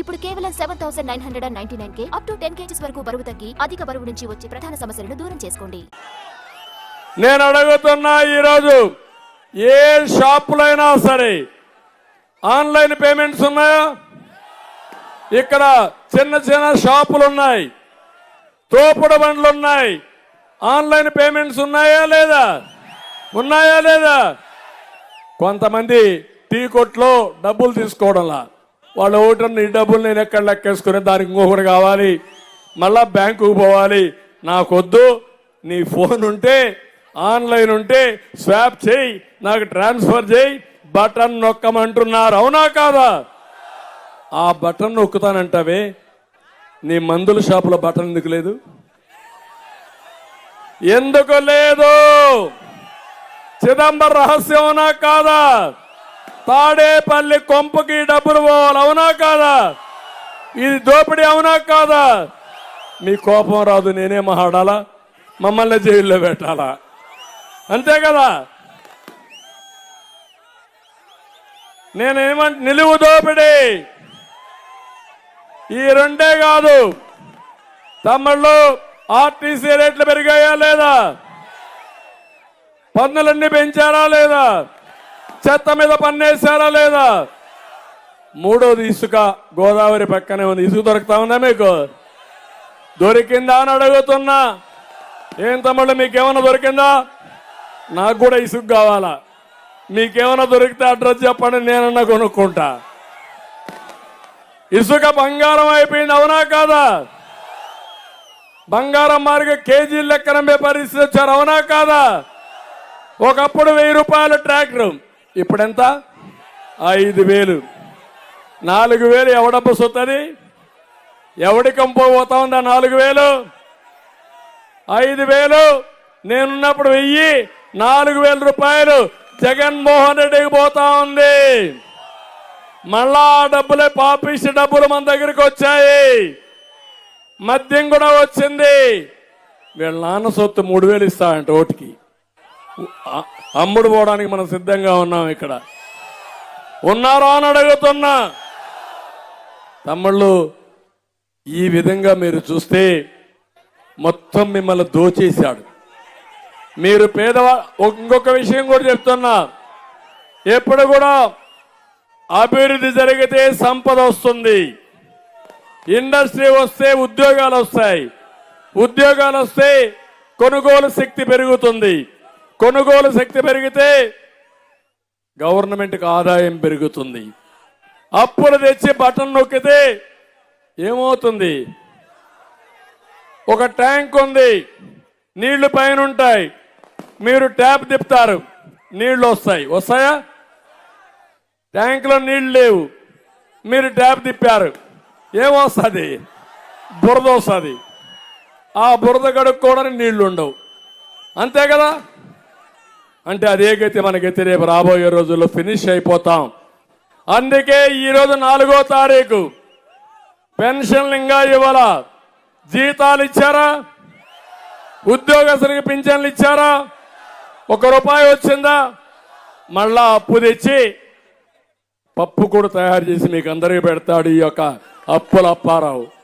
ఇప్పుడు కేవలం seven thousand nine hundred and ninety nine K up to ten kgs వరకు బరువు తగ్గి అధిక బరువు నుంచి వచ్చే ప్రధాన సమస్యలను దూరం చేసుకోండి. నేను అడుగుతున్నా ఈరోజు ఏ షాపులైనా సరే ఆన్లైన్ పేమెంట్స్ ఉన్నాయా? ఇక్కడ చిన్న చిన్న షాపులు ఉన్నాయి. తోపుడు బండ్లు ఉన్నాయి. ఆన్లైన్ పేమెంట్స్ ఉన్నాయా లేదా? ఉన్నాయా లేదా? కొంతమంది టీ కొట్లో డబ్బులు తీసుకోవడంలా. వాళ్ళు ఒకటి డబ్బులు నేను ఎక్కడ లెక్కేసుకుని దానికి ఇంకొకటి కావాలి. మళ్ళా బ్యాంకుకు పోవాలి. నాకొద్దు. నీ ఫోన్ ఉంటే ఆన్లైన్ ఉంటే స్వాప్ చేయి. నాకు ట్రాన్స్ఫర్ చేయి. బటన్ నొక్కమంటున్నారు. అవునా కాదా? ఆ బటన్ నొక్కుతానంటావే. నీ మందుల షాపులో బటన్ ఎందుకు లేదు? ఎందుకు లేదు? చిదంబర రహస్యం అవునా కాదా? తాడేపల్లి కొంపకి డబ్బులు పోవాలి అవునా కాదా? ఇది దోపిడీ అవునా కాదా? మీ కోపం రాదు నేనే మహాడాలా. మమ్మల్ని జైల్లో పెట్టాలా? అంతే కదా? నేనేమంట నిలువు దోపిడీ. ఈ రెండే కాదు. తమ్ముళ్ళు ఆర్టీసీ రేట్లు పెరిగాయా లేదా? పన్నులన్నీ పెంచారా లేదా? చెత్త మీద పన్నేశారా లేదా? మూడోది ఇసుక గోదావరి పక్కనే ఉంది. ఇసుక దొరుకుతా ఉందా మీకు? దొరికిందా అని అడుగుతున్నా. ఏం తమ్ముళ్ళు మీకేమైనా దొరికిందా? నాకు కూడా ఇసుక కావాలా. మీకేమైనా దొరికితే అడ్రస్ చెప్పండి నేనన్నా కొనుక్కుంటా. ఇసుక బంగారం అయిపోయింది అవునా కాదా? బంగారం మార్గ కేజీ లెక్కనమ్మే పరిస్థితి వచ్చారు అవునా కాదా? ఒకప్పుడు వెయ్యి రూపాయల ట్రాక్టర్. ఇప్పుడెంత? ఐదు వేలు. నాలుగు వేలు ఎవడబ్బు సొత్తది? ఎవడి కంపో పోతా ఉందా నాలుగు వేలు? ఐదు వేలు. నేనున్నప్పుడు వెయ్యి. నాలుగు వేల రూపాయలు జగన్మోహన్ రెడ్డికి పోతా ఉంది. మళ్ళా ఆ డబ్బులే పాపిస్ట్ డబ్బులు మన దగ్గరికి వచ్చాయి. మద్యం కూడా వచ్చింది. వీళ్ళ నాన్న సొత్తు మూడు వేలు ఇస్తాడంట ఓటుకి. అమ్ముడు పోవడానికి మనం సిద్ధంగా ఉన్నాం ఇక్కడ. ఉన్నారా అని అడుగుతున్నా. తమ్ముళ్ళు ఈ విధంగా మీరు చూస్తే మొత్తం మిమ్మల్ని దోచేశాడు. మీరు పేదవా ఇంకొక విషయం కూడా చెప్తున్నా. ఎప్పుడు కూడా అభివృద్ధి జరిగితే సంపద వస్తుంది. ఇండస్ట్రీ వస్తే ఉద్యోగాలు వస్తాయి. ఉద్యోగాలు వస్తే కొనుగోలు శక్తి పెరుగుతుంది. కొనుగోలు శక్తి పెరిగితే గవర్నమెంట్కి ఆదాయం పెరుగుతుంది. అప్పులు తెచ్చి బటన్ నొక్కితే ఏమవుతుంది? ఒక ట్యాంక్ ఉంది. నీళ్ళు పైన ఉంటాయి మీరు ట్యాప్ తిప్పుతారు. నీళ్ళు వస్తాయి. వస్తాయా? ట్యాంక్లో నీళ్ళు లేవు. మీరు ట్యాప్ తిప్పారు. ఏమొస్తుంది? బురద వస్తుంది. ఆ బురద కడుక్కోవడానికి నీళ్ళు ఉండవు అంతే కదా? అంటే అదే గతి మనకైతే రేపు రాబోయే రోజుల్లో ఫినిష్ అయిపోతాం. అందుకే ఈరోజు నాలుగో తారీఖు. పెన్షన్లు ఇంకా ఇవ్వాల. జీతాలు ఇచ్చారా? ఉద్యోగస్తులకి పింఛన్లు ఇచ్చారా? ఒక రూపాయి వచ్చిందా? మళ్ళా అప్పు తెచ్చి పప్పు కూడా తయారు చేసి మీకు అందరికీ పెడతాడు ఈ యొక్క అప్పుల అప్పారావు.